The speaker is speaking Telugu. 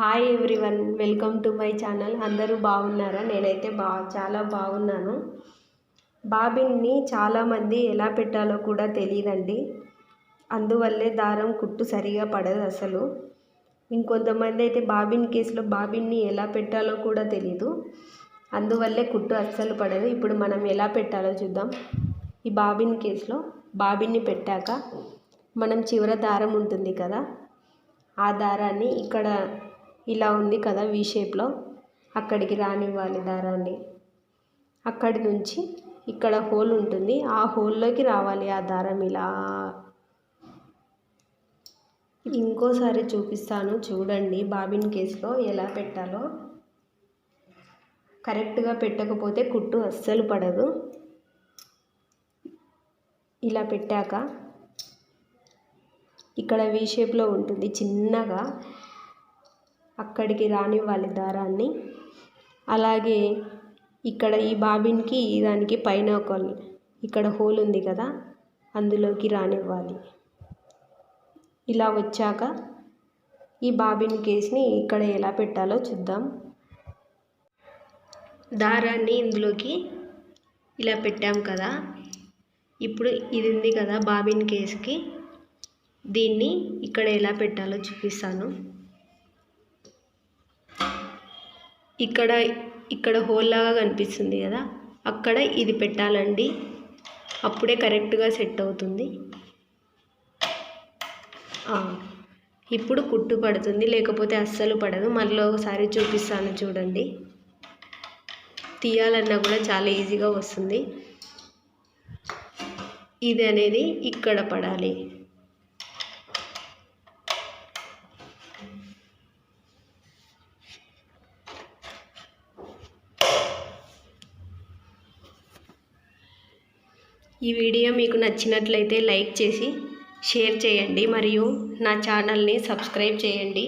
Hi everyone welcome to my channel అందరూ బాగున్నారా? నేనైతే బా చాలా బాగున్నాను. బాబిన్ని చాలామంది ఎలా పెట్టాలో కూడా తెలియదండి అందువల్లే దారం కుట్టు సరిగా పడదు అసలు. ఇంకొంతమంది అయితే బాబిన్ కేసులో బాబిన్ని ఎలా పెట్టాలో కూడా తెలీదు. అందువల్లే కుట్టు అస్సలు పడదు. ఇప్పుడు మనం ఎలా పెట్టాలో చూద్దాం. ఈ బాబిన్ కేసులో బాబిన్ని పెట్టాక మనం చివర దారం ఉంటుంది కదా? ఆ దారాన్ని ఇక్కడ ఇలా ఉంది కదా వి షేప్లో అక్కడికి రానివ్వాలి దారాన్ని. అక్కడి నుంచి ఇక్కడ హోల్ ఉంటుంది. ఆ హోల్లోకి రావాలి ఆ దారం ఇలా. ఇంకోసారి చూపిస్తాను చూడండి బాబిన్ కేసులో ఎలా పెట్టాలో. కరెక్ట్గా పెట్టకపోతే కుట్టు అస్సలు పడదు. ఇలా పెట్టాక. ఇక్కడ వీ షేప్లో ఉంటుంది చిన్నగా. అక్కడికి రానివ్వాలి దారాన్ని. అలాగే ఇక్కడ ఈ బాబిన్కి దానికి పైన ఒక ఇక్కడ హోల్ ఉంది కదా అందులోకి రానివ్వాలి. ఇలా వచ్చాక ఈ బాబిన్ కేస్ని ఇక్కడ ఎలా పెట్టాలో చూద్దాం. దారాన్ని ఇందులోకి ఇలా పెట్టాం కదా. ఇప్పుడు ఇది ఉంది కదా బాబిన్ కేస్కి. దీన్ని ఇక్కడ ఎలా పెట్టాలో చూపిస్తాను. ఇక్కడ ఇక్కడ హోల్ లాగా కనిపిస్తుంది కదా అక్కడ ఇది పెట్టాలండి. అప్పుడే కరెక్ట్గా సెట్ అవుతుంది. ఇప్పుడు కుట్టు పడుతుంది లేకపోతే అస్సలు పడదు. మళ్ళీ ఒకసారి చూపిస్తాను చూడండి. తీయాలన్నా కూడా చాలా ఈజీగా వస్తుంది. ఇది అనేది ఇక్కడ పడాలి. ఈ వీడియో మీకు నచ్చినట్లయితే లైక్ చేసి షేర్ చేయండి మరియు నా ఛానల్ని సబ్స్క్రైబ్ చేయండి.